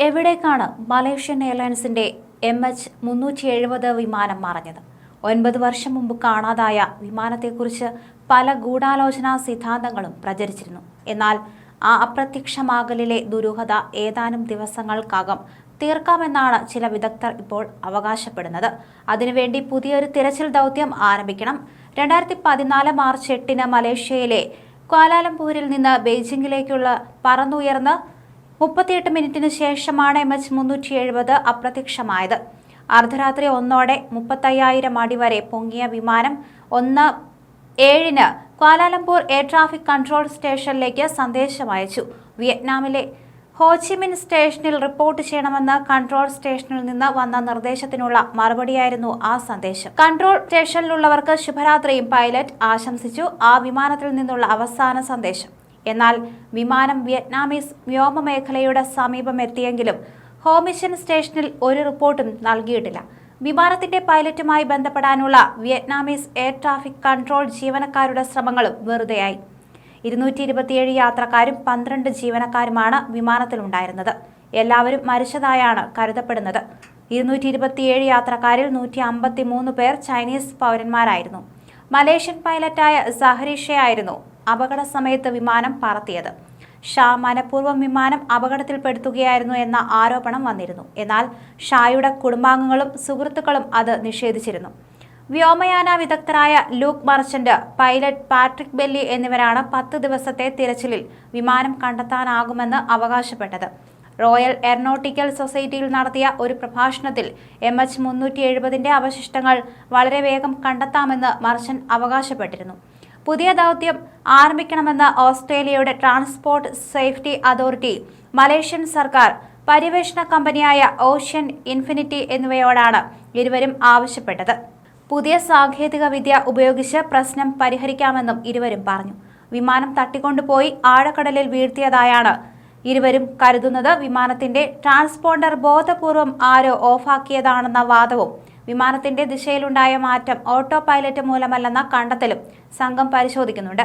എവിടേക്കാണ് Malaysian എയർലൈൻസിന്റെ M H മുന്നൂറ്റി എഴുപത് വിമാനം മറഞ്ഞത്? ഒൻപത് വർഷം മുമ്പ് കാണാതായ വിമാനത്തെക്കുറിച്ച് പല ഗൂഢാലോചനാ സിദ്ധാന്തങ്ങളും പ്രചരിച്ചിരുന്നു. എന്നാൽ ആ അപ്രത്യക്ഷമാകലിലെ ദുരൂഹത ഏതാനും ദിവസങ്ങൾക്കകം തീർക്കാമെന്നാണ് ചില വിദഗ്ധർ ഇപ്പോൾ അവകാശപ്പെടുന്നത്. അതിനുവേണ്ടി പുതിയൊരു തിരച്ചിൽ ദൗത്യം ആരംഭിക്കണം. രണ്ടായിരത്തി പതിനാല് മാർച്ച് എട്ടിന് മലേഷ്യയിലെ ക്വാലാലംപൂരിൽ നിന്ന് ബെയ്ജിംഗിലേക്കുള്ള പറന്നുയർന്ന് മുപ്പത്തിയെട്ട് മിനിറ്റിന് ശേഷമാണ് എം എച്ച് മുന്നൂറ്റി എഴുപത് അപ്രത്യക്ഷമായത്. അർദ്ധരാത്രി ഒന്നോടെ മുപ്പത്തയ്യായിരം അടി വരെ പൊങ്ങിയ വിമാനം ഒന്ന് ഏഴിന് ക്വാലാലംപൂർ എയർ ട്രാഫിക് കൺട്രോൾ സ്റ്റേഷനിലേക്ക് സന്ദേശം അയച്ചു. വിയറ്റ്നാമിലെ ഹോച്ചിമിൻ സ്റ്റേഷനിൽ റിപ്പോർട്ട് ചെയ്യണമെന്ന് കൺട്രോൾ സ്റ്റേഷനിൽ നിന്ന് വന്ന നിർദ്ദേശത്തിനുള്ള മറുപടിയായിരുന്നു ആ സന്ദേശം. കൺട്രോൾ സ്റ്റേഷനിലുള്ളവർക്ക് ശുഭരാത്രിയും പൈലറ്റ് ആശംസിച്ചു. ആ വിമാനത്തിൽ നിന്നുള്ള അവസാന സന്ദേശം. എന്നാൽ വിമാനം വിയറ്റ്നാമീസ് വ്യോമമേഖലയുടെ സമീപം എത്തിയെങ്കിലും ഹോമിഷൻ സ്റ്റേഷനിൽ ഒരു റിപ്പോർട്ടും നൽകിയിട്ടില്ല. വിമാനത്തിന്റെ പൈലറ്റുമായി ബന്ധപ്പെടാനുള്ള വിയറ്റ്നാമീസ് എയർ ട്രാഫിക് കൺട്രോൾ ജീവനക്കാരുടെ ശ്രമങ്ങളും വെറുതെയായി. ഇരുന്നൂറ്റി ഇരുപത്തിയേഴ് യാത്രക്കാരും പന്ത്രണ്ട് ജീവനക്കാരുമാണ് വിമാനത്തിലുണ്ടായിരുന്നത്. എല്ലാവരും മരിച്ചതായാണ് കരുതപ്പെടുന്നത്. ഇരുന്നൂറ്റി ഇരുപത്തിയേഴ് യാത്രക്കാരിൽ നൂറ്റി അമ്പത്തി മൂന്ന് പേർ ചൈനീസ് പൗരന്മാരായിരുന്നു. മലേഷ്യൻ പൈലറ്റായ സഹരീഷയായിരുന്നു അപകട സമയത്ത് വിമാനം പറത്തിയത്. ഷാ മനഃപൂർവം വിമാനം അപകടത്തിൽപ്പെടുത്തുകയായിരുന്നു എന്ന ആരോപണം വന്നിരുന്നു. എന്നാൽ ഷായുടെ കുടുംബാംഗങ്ങളും സുഹൃത്തുക്കളും അത് നിഷേധിച്ചിരുന്നു. വ്യോമയാന വിദഗ്ധരായ Luke Merchant pilot Patrick Belly എന്നിവരാണ് പത്ത് ദിവസത്തെ തിരച്ചിലിൽ വിമാനം കണ്ടെത്താനാകുമെന്ന് അവകാശപ്പെട്ടത്. റോയൽ എയറോനോട്ടിക്കൽ സൊസൈറ്റിയിൽ നടത്തിയ ഒരു പ്രഭാഷണത്തിൽ എം എച്ച് മുന്നൂറ്റി എഴുപതിന്റെ അവശിഷ്ടങ്ങൾ വളരെ വേഗം കണ്ടെത്താമെന്ന് മർച്ചൻ അവകാശപ്പെട്ടിരുന്നു. പുതിയ ദൗത്യം ആരംഭിക്കണമെന്ന് ഓസ്ട്രേലിയയുടെ ട്രാൻസ്പോർട്ട് സേഫ്റ്റി അതോറിറ്റി മലേഷ്യൻ സർക്കാർ പര്യവേഷണ കമ്പനിയായ ഓഷ്യൻ ഇൻഫിനിറ്റി എന്നിവയോടാണ് ഇരുവരും ആവശ്യപ്പെട്ടത്. പുതിയ സാങ്കേതിക വിദ്യ ഉപയോഗിച്ച് പ്രശ്നം പരിഹരിക്കാമെന്നും ഇരുവരും പറഞ്ഞു. വിമാനം തട്ടിക്കൊണ്ടുപോയി ആഴക്കടലിൽ വീഴ്ത്തിയതായാണ് ഇരുവരും കരുതുന്നത്. വിമാനത്തിന്റെ ട്രാൻസ്പോണ്ടർ ബോധപൂർവം ആരോ ഓഫാക്കിയതാണെന്ന വാദവും വിമാനത്തിന്റെ ദിശയിലുണ്ടായ മാറ്റം ഓട്ടോ പൈലറ്റ് മൂലമല്ലെന്ന കണ്ടെത്തലും സംഘം പരിശോധിക്കുന്നുണ്ട്.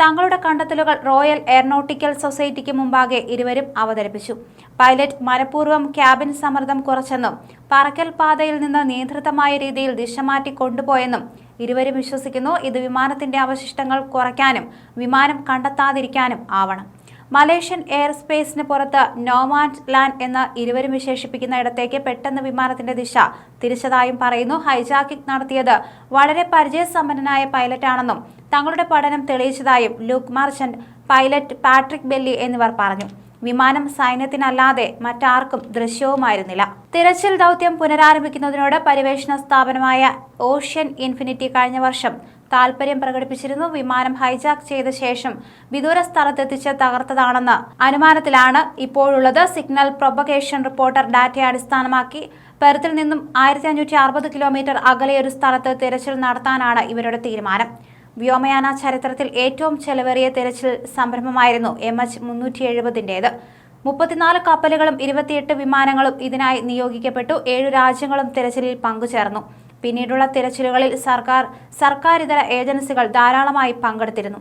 തങ്ങളുടെ കണ്ടെത്തലുകൾ റോയൽ എയർനോട്ടിക്കൽ സൊസൈറ്റിക്ക് മുമ്പാകെ ഇരുവരും അവതരിപ്പിച്ചു. പൈലറ്റ് മനഃപൂർവം ക്യാബിൻ സമ്മർദ്ദം കുറച്ചെന്നും പറക്കൽ പാതയിൽ നിന്ന് നിയന്ത്രിതമായ രീതിയിൽ ദിശമാറ്റി കൊണ്ടുപോയെന്നും ഇരുവരും വിശ്വസിക്കുന്നു. ഇത് വിമാനത്തിന്റെ അവശിഷ്ടങ്ങൾ കുറയ്ക്കാനും വിമാനം കണ്ടെത്താതിരിക്കാനും ആവണം. മലേഷ്യൻ എയർ സ്പേസിന് പുറത്ത് നോമാൻഡ് ലാൻഡ് എന്ന ഇരുവരും വിശേഷിപ്പിക്കുന്ന ഇടത്തേക്ക് പെട്ടെന്ന് വിമാനത്തിന്റെ ദിശ തിരിച്ചതായും പറയുന്നു. ഹൈജാക്കിംഗ് നടത്തിയത് വളരെ പരിചയസമ്പന്നനായ പൈലറ്റാണെന്നും തങ്ങളുടെ പഠനം തെളിയിച്ചതായും Luke Merchant pilot Patrick Belly എന്നിവർ പറഞ്ഞു. വിമാനം സൈന്യത്തിനല്ലാതെ മറ്റാർക്കും ദൃശ്യവുമായിരുന്നില്ല. തിരച്ചിൽ ദൗത്യം പുനരാരംഭിക്കുന്നതിനോട് പര്യവേഷണ സ്ഥാപനമായ ഓഷ്യൻ ഇൻഫിനിറ്റി കഴിഞ്ഞ വർഷം താൽപര്യം പ്രകടിപ്പിച്ചിരുന്നു. വിമാനം ഹൈജാക്ക് ചെയ്ത ശേഷം വിദൂര സ്ഥലത്തെത്തിച്ച് തകർത്തതാണെന്ന് അനുമാനത്തിലാണ് ഇപ്പോഴുള്ളത്. സിഗ്നൽ പ്രൊബഗേഷൻ റിപ്പോർട്ടർ ഡാറ്റയെ അടിസ്ഥാനമാക്കി പെർത്തിൽ നിന്നും ആയിരത്തി അഞ്ഞൂറ്റി അറുപത് കിലോമീറ്റർ അകലെ ഒരു സ്ഥലത്ത് തിരച്ചിൽ നടത്താനാണ് ഇവരുടെ തീരുമാനം. വ്യോമയാന ചരിത്രത്തിൽ ഏറ്റവും ചെലവേറിയ തിരച്ചിൽ സംരംഭമായിരുന്നു എം എച്ച് മുന്നൂറ്റി എഴുപതിന്റേത് മുപ്പത്തിനാല് കപ്പലുകളും ഇരുപത്തിയെട്ട് വിമാനങ്ങളും ഇതിനായി നിയോഗിക്കപ്പെട്ടു. ഏഴു രാജ്യങ്ങളും തിരച്ചിലിൽ പങ്കുചേർന്നു. പിന്നീടുള്ള തിരച്ചിലുകളിൽ സർക്കാർ സർക്കാരിതര ഏജൻസികൾ ധാരാളമായി പങ്കെടുത്തിരുന്നു.